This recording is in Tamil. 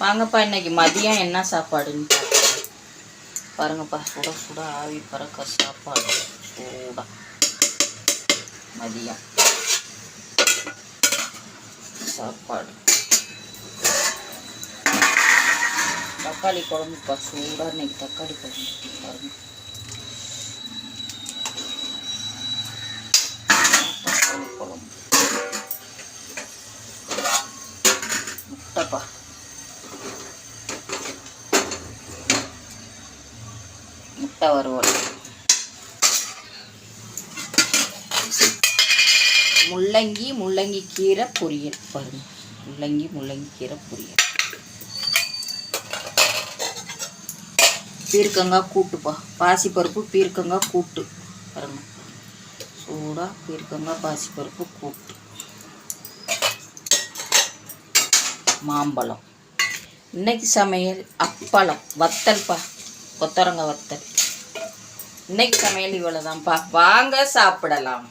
வாங்கப்பா இன்னைக்கு மதியம் என்ன சாப்பாடுன்னு பார்க்கலாம். பாருங்கப்பா சுட சுட ஆவி பறக்க சாப்பாடு. சூடா. மதியம். சாப்பாடு. தக்காளி குழம்புப்பா சூடாக இன்னைக்கு தக்காளி குழம்பு பாருங்க. தக்காளி குழம்பு. முட்டைப்பா. முட்டை வறுவல். முள்ளங்கி முள்ளங்கி கீரை பொரியல். பாருங்க. முள்ளங்கி முள்ளங்கி கீரை பொரியல். பீர்க்கங்காய் கூட்டுப்பா. பாசிப்பருப்பு பீர்க்கங்காய் கூட்டு. பாருங்க. சூடாக பீர்க்கங்காய் பாசிப்பருப்பு கூட்டு. மாம்பழம். இன்னைக்கு சமையல் அப்பளம். வத்தல்ப்பா. கொத்தரங்க வத்தல். இன்னைக்கு சமையல் இவ்வளோதான்ப்பா வாங்க சாப்பிடலாம்.